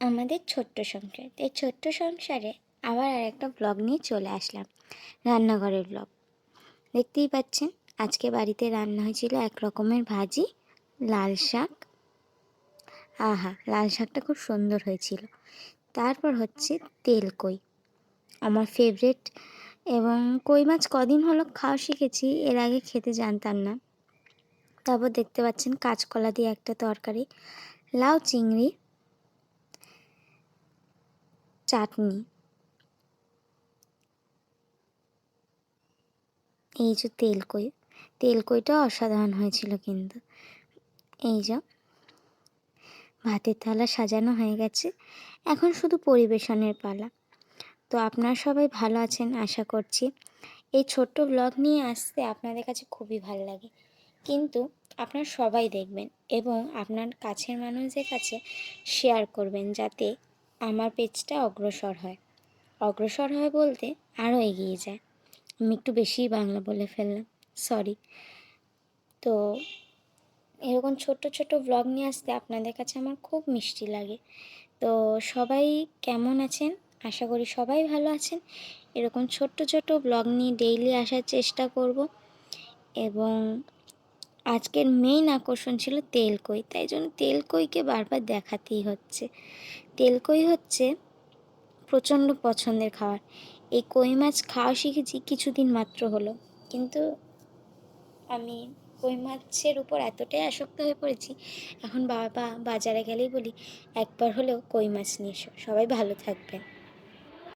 আমাদের ছোট্ট সংসার। এই ছোট্ট সংসারে আবার আর একটা ব্লগ নিয়ে চলে আসলাম। রান্নাঘরের ব্লগ দেখতেই পাচ্ছেন, আজকে বাড়িতে রান্না হয়েছিল এক রকমের ভাজি, লাল শাক। আহা, লাল শাকটা খুব সুন্দর হয়েছিল। তারপর হচ্ছে তেল কই। আমার ফেভারেট এবং কই মাছ কদিন হলো খাওয়া শিখেছি, এর আগে খেতে জানতাম না। তারপর দেখতে পাচ্ছেন কাঁচকলা দিয়ে একটা তরকারি, লাউ চিংড়ি চাটনি। এই যে তেলকই, তেলকইটা অসাধারণ হয়েছিল কিন্তু। এই যে, ভাতের থালা সাজানো হয়ে গেছে। এখন শুধু পরিবেশনের পালা। তো আপনারা সবাই ভালো আছেন, আশা করছি। এই ছোট্ট ব্লগ নিয়ে আসতে আপনাদের কাছে খুবই ভালো লাগে। কিন্তু আপনারা সবাই দেখবেন এবং আপনার কাছের মানুষদের কাছে শেয়ার করবেন যাতে আমার পেজটা অগ্রসর হয়। অগ্রসর হয় বলতে আরও এগিয়ে যায়। আমি একটু বেশিই বাংলা বলে ফেললাম সরি তো এরকম ছোট্ট ছোট ব্লগ নিয়ে আসতে আপনাদের কাছে আমার খুব মিষ্টি লাগে। তো সবাই কেমন আছেন? আশা করি সবাই ভালো আছেন। এরকম ছোট্ট ছোট ব্লগ নিয়ে ডেইলি আসার চেষ্টা করব এবং আজকের মেইন আকর্ষণ ছিল তেলকই। তাই জন্য তেলকইকে বারবার দেখাতেই হচ্ছে। তেলকই হচ্ছে প্রচণ্ড পছন্দের খাবার। এই কই মাছ খাওয়া শিখেছি কিছুদিন মাত্র হলো। কিন্তু আমি কই মাছের উপর এতটাই আসক্ত হয়ে পড়েছি, এখন বাবা বাজারে গেলেই বলি, একবার হলেও কই মাছ নিয়ে এসো। সবাই ভালো থাকবেন।